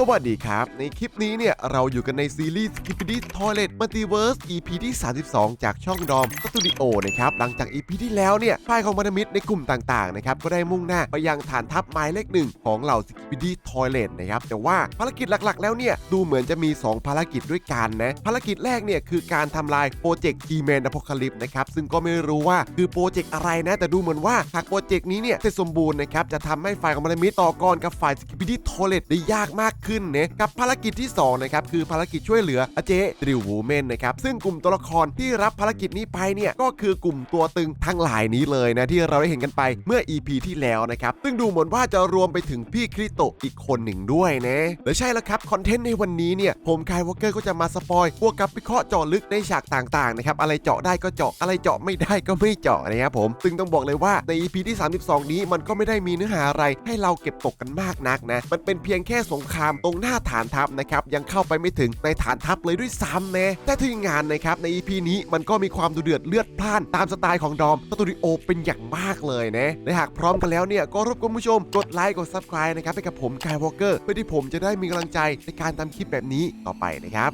สวัสดีครับ ในคลิปนี้เนี่ย เราอยู่กันในซีรีส์ Skibidi Toilet Multiverse EP ที่ 32 จากช่องดอมสตูดิโอนะครับ หลังจาก EP ที่แล้วเนี่ยฝ่ายของพันธมิตรในกลุ่มต่างๆนะครับ ก็ได้มุ่งหน้าไปยังฐานทัพหมายเลขหนึ่งของเหล่า Skibidi Toilet นะครับ แต่ว่าภารกิจหลักๆ แล้วเนี่ย ดูเหมือนจะมี 2 ภารกิจด้วยกันนะ ภารกิจแรกเนี่ยคือการทำลายโปรเจกต์ G-Man Apocalypse นะครับ ซึ่งก็ไม่รู้ว่าคือโปรเจกต์อะไรนะ แต่ดูเหมือนว่าหากโปรเจกต์นี้เนี่ยเสร็จสมบูรณ์นะครับ จะทำให้ฝ่ายของพันธมิตรต่อกรกับฝ่าย Skibidi Toilet ได้ยากมากขึ้นนะกับภารกิจที่2นะครับคือภารกิจช่วยเหลืออเจดริววูเมนนะครับซึ่งกลุ่มตัวละครที่รับภารกิจนี้ไปเนี่ยก็คือกลุ่มตัวตึงทั้งหลายนี้เลยนะที่เราได้เห็นกันไปเมื่อ EP ที่แล้วนะครับซึ่งดูเหมือนว่าจะรวมไปถึงพี่คริโตอีกคนหนึ่งด้วยนะและใช่แล้วครับคอนเทนต์ในวันนี้เนี่ยผมคายวอลเกอร์ก็จะมาสปอยพวกกับวิเคราะห์เจาะลึกในฉากต่างๆนะครับอะไรเจาะได้ก็เจาะอะไรเจาะไม่ได้ก็ไม่เจาะนะครับผมซึ่งต้องบอกเลยว่าใน EP ที่ 32 นี้มันก็ไม่ได้มีเนื้อหาอะไรให้เราเก็บตกกันมากนักนะมันเป็นเพียงแค่สงครามตรงหน้าฐานทัพนะครับยังเข้าไปไม่ถึงในฐานทัพเลยด้วยซ้ำนะแต่ที่งานนะครับใน EP นี้มันก็มีความดุเดือดเลือดพล่านตามสไตล์ของดอมสตูดิโอเป็นอย่างมากเลยนะและหากพร้อมกันแล้วเนี่ยก็รบกวนผู้ชมกดไลค์กด subscribe นะครับให้กับผมกายวอลเกอร์เพื่อที่ผมจะได้มีกำลังใจในการทำคลิปแบบนี้ต่อไปนะครับ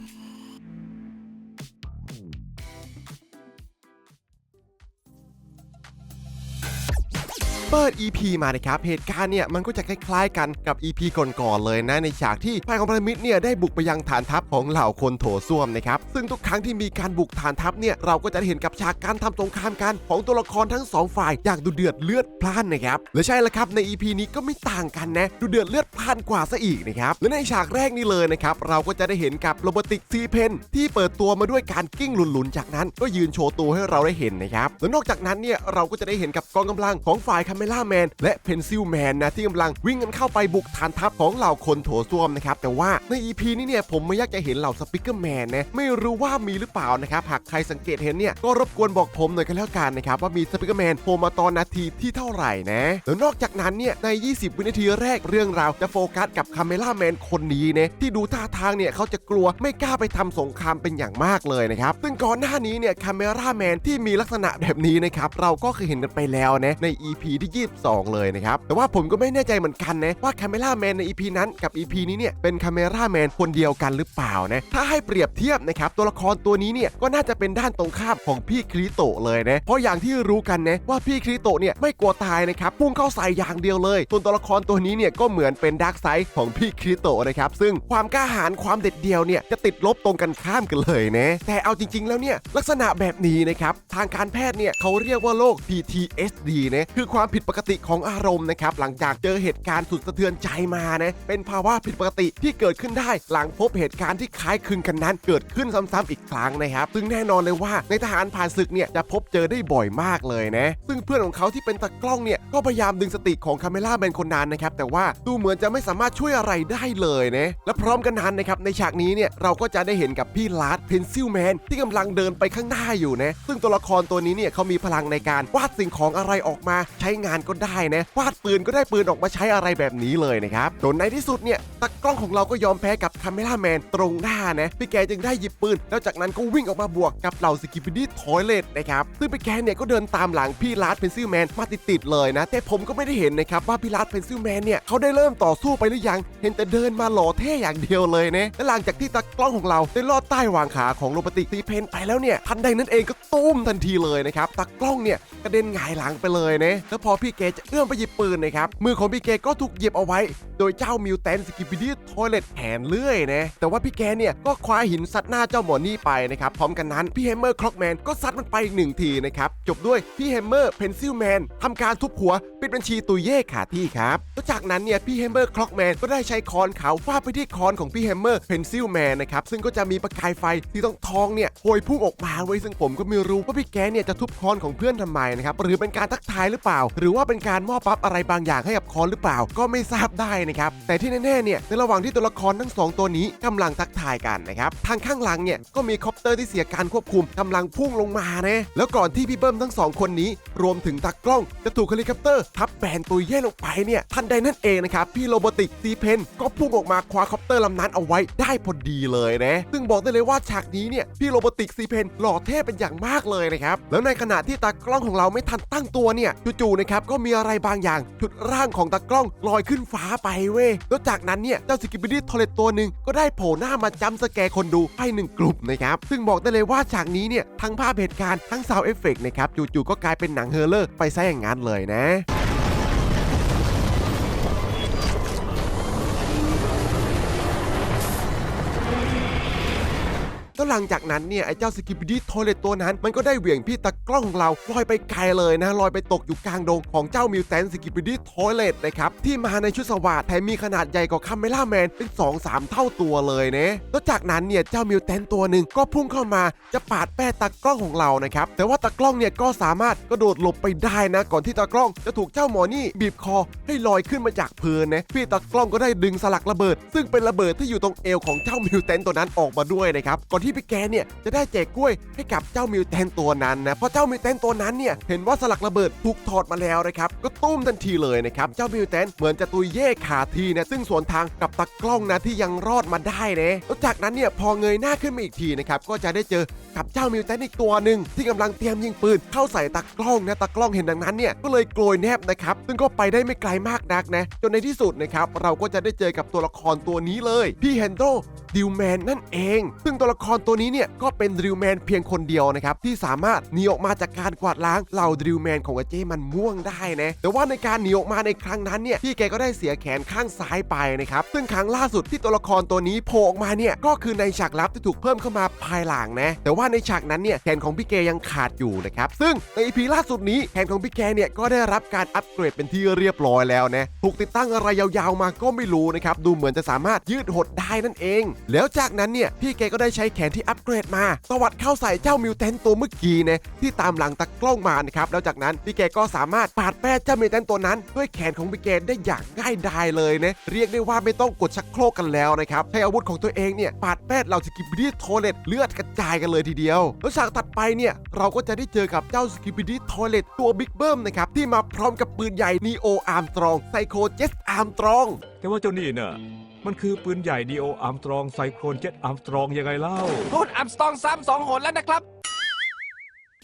เปิด EP มานะครับ เหตุการณ์เนี่ยมันก็จะคล้ายๆกันกับ EP ก่อนๆเลยนะในฉากที่ฝ่ายของพันธมิตรเนี่ยได้บุกไปยังฐานทัพของเหล่าคนโถส้วมนะครับ ซึ่งทุกครั้งที่มีการบุกฐานทัพเนี่ยเราก็จะเห็นกับฉากการทำสงครามกันของตัวละครทั้งสองฝ่ายอย่างดุเดือดเลือดพล่านนะครับและใช่แล้วครับใน EP นี้ก็ไม่ต่างกันนะดุเดือดเลือดพล่านกว่าซะอีกนะครับและในฉากแรกนี่เลยนะครับเราก็จะได้เห็นกับโรบอติกซีเพนที่เปิดตัวมาด้วยการกิ้งหลุนๆ จากนั้นก็ยืนโชว์ตัวให้เราได้เห็นนะครับและนอกจากนั้นเนี่ยเราก็จะได้เห็นกับกองกำลังของฝ่ายคาเมล่าแมนและเพนซิลแมนนะที่กำลังวิ่งกันเข้าไปบุกฐานทัพของเหล่าคนโถส้วมนะครับแต่ว่าใน EP นี้เนี่ยผมไม่อยากจะเห็นเหล่าสปิเกอร์แมนนะไม่รู้ว่ามีหรือเปล่านะครับหากใครสังเกตเห็นเนี่ยก็รบกวนบอกผมหน่อยกันแล้วกันนะครับว่ามีสปิเกอร์แมนโผล่มาตอนนาทีที่เท่าไหร่นะแล้วนอกจากนั้นเนี่ยใน 20 วินาทีแรกเรื่องราวจะโฟกัสกับคาเมล่าแมนคนนี้นะที่ดูท่าทางเนี่ยเขาจะกลัวไม่กล้าไปทำสงครามเป็นอย่างมากเลยนะครับซึ่งก่อนหน้านี้เนี่ยคาเมล่าแมนที่มีลักษณะแบบนี้นะครับเราก็เคยเห็นกันไปแล้วนะใน EP ที่22 เลยนะครับ แต่ว่าผมก็ไม่แน่ใจเหมือนกันนะว่าคาเมล่าแมนใน EP นั้นกับ EP นี้เนี่ยเป็นคาเมล่าแมนคนเดียวกันหรือเปล่านะถ้าให้เปรียบเทียบนะครับตัวละครตัวนี้เนี่ยก็น่าจะเป็นด้านตรงข้ามของพี่คริโตเลยนะเพราะอย่างที่รู้กันนะว่าพี่คริโตเนี่ยไม่กลัวตายนะครับพุ่งเข้าใส่อย่างเดียวเลยส่วนตัวละครตัวนี้เนี่ยก็เหมือนเป็นดาร์กไซด์ของพี่คริโตนะครับซึ่งความกล้าหาญความเด็ดเดียวเนี่ยจะติดลบตรงกันข้ามกันเลยนะแต่เอาจริง ๆ แล้วเนี่ยลักษณะแบบนี้นะครับทางการแพทย์เนี่ยเขาเรียกว่าโรค PTSD นะคือความผิดปกติของอารมณ์นะครับหลังจากเจอเหตุการณ์สุดสะเทือนใจมานะเป็นภาวะผิดปกติที่เกิดขึ้นได้ หลังพบเหตุการณ์ที่คล้ายคลึงกันนั้น เกิดขึ้นซ้ำๆอีกครั้งนะครับซึ่งแน่นอนเลยว่าในทหารผ่านศึกเนี่ยจะพบเจอได้บ่อยมากเลยนะซึ่งเพื่อนของเขาที่เป็นตากล้องเนี่ยก็พยายามดึงสติของคาเมล่าแมนคนนั้นนะครับแต่ว่าดูเหมือนจะไม่สามารถช่วยอะไรได้เลยนะและพร้อมกันนั้นนะครับในฉากนี้เนี่ยเราก็จะได้เห็นกับพี่ลาร์ดเพนซิลแมนที่กำลังเดินไปข้างหน้าอยู่นะซึ่งตัวละครตัวนี้เนี่ยเขามีพลังในการวาดสิ่งของอะไรออกมาใช้งานก็ได้นะวาดปืนก็ได้ปืนออกมาใช้อะไรแบบนี้เลยนะครับจนในที่สุดเนี่ยตากล้องของเราก็ยอมแพ้กับคาเมล่าแมนตรงหน้านะพี่แกจึงได้หยิบปืน แล้วจากนั้นก็วิ่งออกมาบวกกับเหล่าสกิปปี้ทอยเลตนะครับซึ่งพี่แกเนี่ยก็เดินตามหลังพี่ลาร์ดเพนซิลแมนมาติดๆเลยนะ แต่ผมก็ไม่ได้เห็นนะครับว่าพี่ลาร์ดเพนซิลแมนเนี่ยเขาได้เริ่มต่อสู้ไปหรือยัง เห็นแต่เดินมาหล่อเท่อย่างเดียวเลยนะและหลังจากที่ตากล้องของเราได้ลอดใต้วางขาของโรบติกซีเพนไปแล้วเนี่ยทันใดนั้นเองก็ตุ้มทันทีเลยนะครับตากล้องเนี่ยกระเด็นหงายหลังไปเลยนะแล้วพอพี่แกจะเอื้อมไปหยิบปืนนะครับ มือของพี่แกก็ถูกเหยียบเอาไว้ โดยเจ้ามิวแตนสกิปปี้ทอยเลตแผนเลื่อยนะแต่ว่าพี่แกเนี่ยก็คว้าหินซัดหน้าเจ้าหมอนี่ไปนะครับพร้อมกันนั้นพี่แฮมเมอร์คล็อกแมนก็ซัดมันไปอีกหนึ่งทีนะครับจบด้วยพี่แฮมเมอร์เพนซิลแมนทำการทุบหัวปิดบัญชีตุยเย่ขาที่ครับแล้วจากนั้นเนี่ยพี่แฮมเมอร์คล็อกแมนก็ได้ใช้คอนเขาฟาดไปที่คอนของพี่แฮมเมอร์เพนซิลแมนนะครับซึ่งก็จะมีประกายไฟที่ต้องทองเนี่ยโหยพุ่งออกมาไว้ยซึ่งผมก็ไม่รู้ว่าพี่แกเนี่ยจะทุบคอนของเพื่อนทำไมนะครับหรือเป็นการทักทายหรือเปล่าหรือว่าเป็นการมอบปั๊บอะไรบางอย่างให้กับคอนหรือเปล่าก็ไม่ทราบได้นะครับแต่ที่แน่ๆเนี่ยในระหว่างที่ตัวละครทั้งสองตัวนี้กำลังทักทายกันนะครับทางข้างหลังเนี่ยก็มีคอปเตอร์ที่เสียการควบคุมกำลังพุ่งลงมานะแล้วก่อนที่พี่เบิ้มทั้งสองคนนี้ รวมถึงตากล้องจะถูกเฮลิคอปเตอร์ทับแบนตุยเย่ลงไปเนี่ยทันใดนั่นเองนะครับพี่โรบอติกซีเพนก็พุ่งออกมาคว้าคอปเตอร์ลำนั้นเอาไว้ได้พอดีเลยนะซึ่งบอกได้เลยว่าฉากนี้เนี่ยพี่โรบอติกซีเพนหล่อเท่เป็นอย่างมากเลยนะครับแล้วในขณะที่ตากล้องของเราไม่ทันตั้งตัวเนี่ยจู่ๆนะครับครับก็มีอะไรบางอย่างฉุดร่างของตากล้องลอยขึ้นฟ้าไปเว้ยแล้วจากนั้นเนี่ยเจ้าสกิบิดี้ทอเลตตัวหนึ่งก็ได้โผล่หน้ามาจำสแกร์คนดูให้หนึ่งกลุ่มนะครับซึ่งบอกได้เลยว่าฉากนี้เนี่ยทั้งภาพเหตุการณ์ทั้งซาวเอฟเฟกนะครับจู่ๆก็กลายเป็นหนังเฮอร์เลอร์ไปซะอย่างนั้นเลยนะ หลังจากนั้นเนี่ยไอ้เจ้าสกิปปี้ทอเลตตัวนั้น มันก็ได้เหวี่ยงพี่ตากล้องของเราลอยไปไกลเลยนะลอยไปตกอยู่กลางดงของเจ้ามิวแตนสกิปปี้ทอเลตนะครับที่มาในชุดสวัสดแถมมีขนาดใหญ่กว่าคัมเมล่าแมนเป็น 2-3 เท่าตัวเลยนะแล้วจากนั้นเนี่ยเจ้ามิวแตนตัวหนึ่งก็พุ่งเข้ามาจะปาดแป้ตากล้องของเรานะครับแต่ว่าตากล้องเนี่ยก็สามารถกระโดดหลบไปได้นะ ก่อนที่ตากล้องจะถูกเจ้าหมอนี่บีบคอให้ลอยขึ้นมาจากพื้นนะพี่ตากล้องก็ได้ดึงสลักระเบิด ซึ่งเป็นระเบิดที่อยู่ตรงเอวของเจ้ามิวแตนตัวนั้นออกมาด้วยนะครับก่อนที่พี่แกเนี่ยจะได้แจกกล้วยให้กับเจ้ามิวแทนตัวนั้นนะเพราะเจ้ามิวแทนตัวนั้นเนี่ยเห็นว่าสลักระเบิดถูกถอดมาแล้วนะครับก็ตุ้มทันทีเลยนะครับเจ้ามิวแทนเหมือนจะตุยเย่ขาทีนะซึ่งสวนทางกับตะกล้องนะที่ยังรอดมาได้นะแล้วจากนั้นเนี่ยพอเงยหน้าขึ้นมาอีกทีนะครับก็จะได้เจอ กับเจ้ามิวแตนอีกตัวหนึ่งที่กำลังเตรียมยิงปืนเข้าใส่ตากล้องนะตากล้องเห็นดังนั้นเนี่ยก็เลยโกยแนบนะครับซึ่งก็ไปได้ไม่ไกลมากนักนะจนในที่สุดนะครับเราก็จะได้เจอกับตัวละครตัวนี้เลย พี่เฮนโดดิวแมนนั่นเอง ซึ่งตัวละครตัวนี้เนี่ยก็เป็นดิวแมนเพียงคนเดียวนะครับที่สามารถหนีออกมาจากการกวาดล้างเหล่าดิวแมนของอเจมันม่วงได้นะแต่ว่าในการหนีออกมาในครั้งนั้นเนี่ยพี่แกก็ได้เสียแขนข้างซ้ายไปนะครับซึ่งครั้งล่าสุดที่ตัวละครตัวนี้โผล่ออกมาเนี่ยก็คือในฉากลับที่ถูกเพิ่มเข้ามาภายหลังนะแต่ว่าในฉากนั้นเนี่ยแขนของพี่แกยังขาดอยู่นะครับซึ่งในอีพีล่าสุดนี้แขนของพี่แกเนี่ยก็ได้รับการอัปเกรดเป็นที่เรียบร้อยแล้วนะถูกติดตั้งอะไรยาวๆมาก็ไม่รู้นะครับดูเหมือนจะสามารถยืดหดได้นั่นเอง แล้วจากนั้นเนี่ยพี่แกก็ได้ใช้แขนที่อัปเกรดมาตวัดเข้าใส่เจ้ามิวแทนตัวเมื่อกี้นะที่ตามหลังตะกล้องมานะครับแล้วจากนั้นพี่แกก็สามารถปาดแป้เจ้ามิวแทนตัวนั้น ด้วยแขนของพี่แกได้อย่างง่ายดายเลยนะเรียกได้ว่าไม่ต้องกดชักโครกกันแล้วนะครับใช้อาวุธของตัวเองเนี่ยปาดแป้เหล่าสกิปปี้ดีโทเลตเลือดกระจายกันเลยทีเดียว แล้วฉากตัดไปเนี่ย เราก็จะได้เจอกับเจ้าสกิปปี้ดีโทเลตตัวบิ๊กเบิ้มนะครับ ที่มาพร้อมกับปืนใหญ่นีโออาร์มตรองไซโคเจสอาร์มตรอง แต่ว่าเจ้านี่น่ะมันคือปืนใหญ่ดีโออาร์มตรองไซโครนเจ็ตอาร์มตรองยังไงเล่า พูดอัมสตองซ้ำสองหนแล้วนะครับ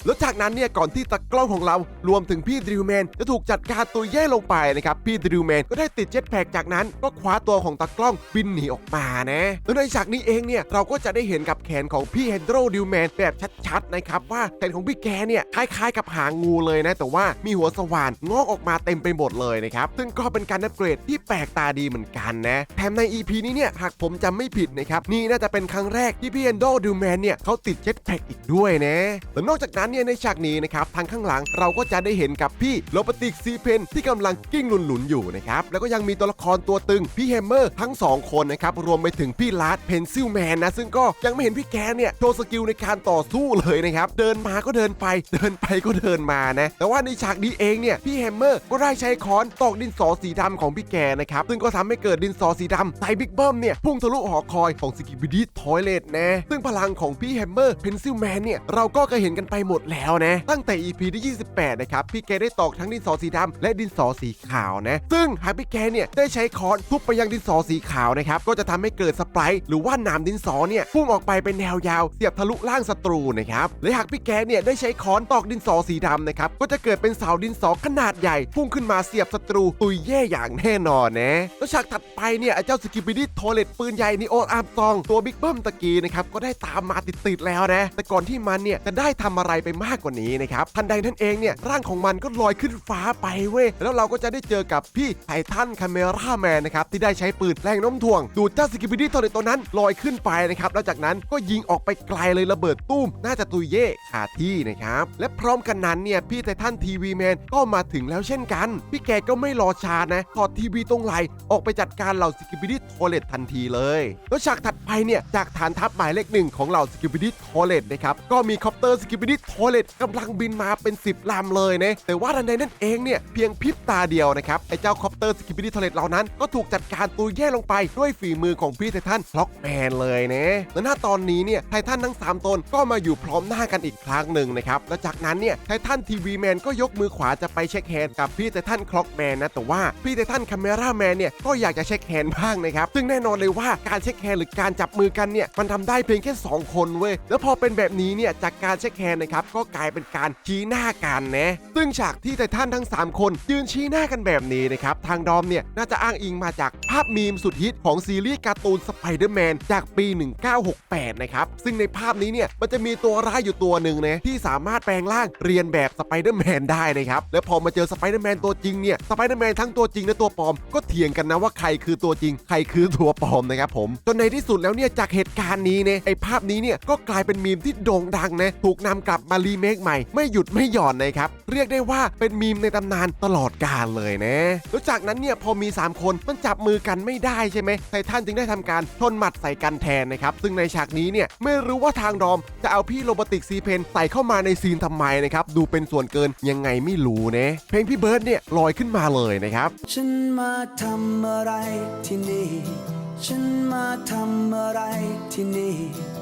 แล้วจากนั้นเนี่ยก่อนที่ตากล้องของเรารวมถึงพี่ดริวแมนจะถูกจัดการตัวแย่ลงไปนะครับพี่ดริวแมนก็ได้ติดเจ็ตแพกจากนั้นก็คว้าตัวของตากล้องบินหนีออกมานะแล้วในฉากนี้เองเนี่ยเราก็จะได้เห็นกับแขนของพี่เฮนโดรดิวแมนแบบชัดๆนะครับว่าแขนของพี่แกเนี่ยคล้ายๆ กับหางงูเลยนะแต่ว่ามีหัวสว่านงอกออกมาเต็มไปหมดเลยนะครับซึ่งก็เป็นการอัปเกรดที่แปลกตาดีเหมือนกันนะแถมใน EP นี้เนี่ยหากผมจำไม่ผิดนะครับนี่น่าจะเป็นครั้งแรกที่พี่เฮนโดรดิวแมนเนี่ยเขาติดเจ็ตแพกอีกด้วยนะและนอกจากนั้นเนี่ยในฉากนี้นะครับทางข้างหลังเราก็จะได้เห็นกับพี่โรบอติกซีเพนที่กำลังกิ้งหลุนๆอยู่นะครับแล้วก็ยังมีตัวละครตัวตึงพี่แฮมเมอร์ทั้ง 2 คนนะครับรวมไปถึงพี่ลาร์ดเพนซิลแมนนะซึ่งก็ยังไม่เห็นพี่แกเนี่ยโชว์สกิลในการต่อสู้เลยนะครับเดินมาก็เดินไป เดินไปก็เดินมานะแต่ว่าในฉากนี้เองเนี่ยพี่แฮมเมอร์ก็ได้ใช้ค้อนตอกดินสอสีดำของพี่แกนะครับซึ่งก็ทำให้เกิดดินสอสีดำใส่บิ๊กเบิ้มเนี่ยพุ่งทะลุหอคอยของสกิบิดีทอยเลตนะซึ่งพลังของพี่แฮมเมอร์เพนซิลแมนเนี่ยเราก็เคยเห็นกันไปหมดแล้วนะ ตั้งแต่ EP ที่ 28 นะครับ พี่แกได้ตอกทั้งดินสอสีดำและดินสอสีขาวนะ ซึ่งหากพี่แกเนี่ยได้ใช้ค้อนทุบไปยังดินสอสีขาวนะครับ ก็จะทำให้เกิดสปร์หรือว่านามดินสอเนี่ยพุ่งออกไปเป็นแนวยาว เสียบทะลุล่างศัตรูนะครับ และหากพี่แกเนี่ยได้ใช้ค้อนตอกดินสอสีดำนะครับ ก็จะเกิดเป็นเสาดินสอขนาดใหญ่ พุ่งขึ้นมาเสียบศัตรูตุยเย่อย่างแน่นอนนะ แล้วฉากถัดไปเนี่ยเจ้าสกิปปิดี้โทเลตปืนใหญ่นีโออาร์มซองตัวบิ๊กเบิ้มตะกี้นะครับก็ได้ตามมาติดๆแล้วนะแต่ก่อนที่มันเนี่ยจะได้ทำอะไรไปมากกว่านี้นะครับทันใดนั้นเองเนี่ยร่างของมันก็ลอยขึ้นฟ้าไปเว้ยแล้วเราก็จะได้เจอกับพี่ไททันคาเมราแมนนะครับที่ได้ใช้ปืนแรงน้มถ่วง ดูดเจ้าสกิปิดี้ตัวในตัวนั้นลอยขึ้นไปนะครับแล้วจากนั้นก็ยิงออกไปไกลเลยระเบิดตุ้ม น่าจะตุยเย่ขาที่นะครับและพร้อมกันนั้นเนี่ยพี่ไททันทีวีแมนก็มาถึงแล้วเช่นกัน พี่แกก็ไม่รอช้านะถอดทีวีตรงไหลออกไปจัดการเหล่าสกิปิดี้โทเลตทันทีเลยแล้วฉากถัดไปเนี่ยจากฐานทัพหมายเลขหนึ่งของเหล่าสกิปิดี้โทเลตนะครับก็มีคอปเตอร์สกิปิดี้โทเลตกำลังบินมาเป็น 10ลำเลยนะแต่ว่าทันใดนั้นเองเนี่ยเพียงพริบตาเดียวนะครับไอ้เจ้าคอปเตอร์สกิปปิดี้โทเลตเหล่านั้นก็ถูกจัดการตัวแย่ลงไปด้วยฝีมือของพี่ไททันล็อกแมนเลยนะและหน้าตอนนี้เนี่ยไททันทั้ง 3ตนก็มาอยู่พร้อมหน้ากันอีกครั้งหนึ่งนะครับและจากนั้นเนี่ยไททันทีวีแมนก็ยกมือขวาจะไปเช็คแฮนด์กับพี่ไททันคล็อกแมนนะแต่ว่าพี่ไททันคาเมราแมนเนี่ยก็อยากจะเช็คแฮนด์บ้างนะครับซึ่งแน่นอนเลยว่าการเช็คแฮนด์หรือการจับมือกันเนี่ยมันทำได้เพียงแค่ 2 คนเว้ยแล้วพอเป็นแบบนี้เนี่ยจากการเช็คแฮนด์นะครับก็กลายเป็นการชี้หน้ากันนะซึ่งฉากที่ไททันทั้ง 3 คนยืนชี้หน้ากันแบบนี้นะครับทางดอมเนี่ยน่าจะอ้างอิงมาจากภาพมีมสุดฮิตของซีรีส์การ์ตูนสไปเดอร์แมนจากปี 1968 นะครับ ซึ่งในภาพนี้เนี่ยมันจะมีตัวร้ายอยู่ตัวหนึ่งนะที่สามารถแปลงร่างเรียนแบบสไปเดอร์แมนได้นะครับ แล้วพอมาเจอสไปเดอร์แมนตัวจริงเนี่ยสไปเดอร์แมนทั้งตัวจริงและตัวปลอมก็เถียงกันนะว่าใครคือตัวจริง ใครคือตัวปลอมนะครับผมจนในที่สุดแล้วเนี่ยจากเหตุการณ์นี้เนี่ยไอภาพนี้เนี่ยก็กลายเป็นมีมที่โด่งดังนะถูกนำกลับมารีเมคใหม่ไม่หยุดไม่หย่อนนะครับ เรียกได้ว่าเป็นมีมในตำนานตลอดกาลเลยนะแล้วจากนั้นเนี่ยพอมี 3 คนมันจับมือกันไม่ได้ใช่ไหมไททันจึงได้ทำการชนหมัดใส่กันแทนนะครับ ซึ่งในฉากนี้เนี่ยไม่รู้ว่าทางดอมจะเอาพี่โรบอติกซีเพนใส่เข้ามาในซีนทำไมนะครับ ดูเป็นส่วนเกินยังไงไม่รู้นะเพลงพี่เบิร์ดเนี่ยลอยขึ้นมาเลยนะครับ ฉันมาทำอะไรที่นี่ ฉันมาทำอะไรที่นี่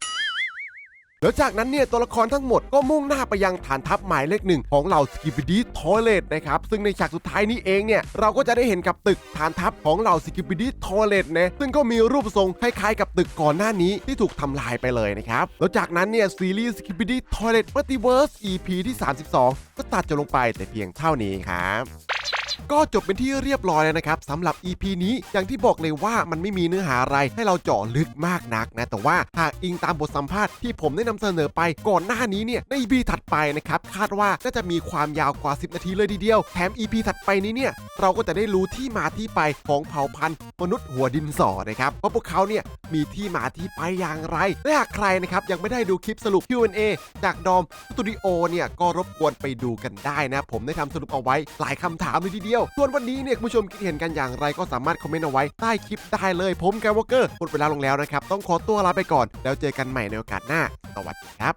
แล้วจากนั้นเนี่ยตัวละครทั้งหมดก็มุ่งหน้าไปยังฐานทัพหมายเลขหนึ่งของเหล่าสกิป i ดี้ทอยเลตนะครับซึ่งในฉากสุดท้ายนี้เองเนี่ยเราก็จะได้เห็นกับตึกฐานทัพของเหล่าสกิป i ดี้ทอยเลตนะซึ่งก็มีรูปทรงคล้ายๆกับตึกก่อนหน้านี้ที่ถูกทำลายไปเลยนะครับแล้วจากนั้นเนี่ยซีรีส์สกิป i ดี้ทอยเลตมัลติเวิร์ส EP ที่ 32 ก็ตัดจบลงไปแต่เพียงเท่านี้ครับ ก็จบเป็นที่เรียบร้อยแล้วนะครับสำหรับ EP นี้อย่างที่บอกเลยว่ามันไม่มีเนื้อหาอะไรให้เราเจาะลึกมากนักนะแต่ว่าหากอิงตามบทสัมภาษณ์ที่ผมได้นำเสนอไปก่อนหน้านี้เนี่ยใน EP ถัดไปนะครับคาดว่าน่าจะมีความยาวกว่า 10 นาทีเลยทีเดียว แถม EP ถัดไปนี้เนี่ยเราก็จะได้รู้ที่มาที่ไปของเผ่าพันธุ์มนุษย์หัวดินสอนะครับว่าพวกเขาเนี่ยมีที่มาที่ไปอย่างไรและหากใครนะครับยังไม่ได้ดูคลิปสรุป Q&A จากดอมสตูดิโอเนี่ยก็รบกวนไปดูกันได้นะผมได้ทำสรุปเอาไว้หลายคำถามเลยทีเดียวดียว ส่วนวันนี้เนี่ยคุณผู้ชมคิดเห็นกันอย่างไรก็สามารถคอมเมนต์เอาไว้ใต้คลิปได้เลย ผมแกวอเกอร์หมดเวลาลงแล้วนะครับ ต้องขอตัวลาไปก่อน แล้วเจอกันใหม่ในโอกาสหน้า สวัสดีครับ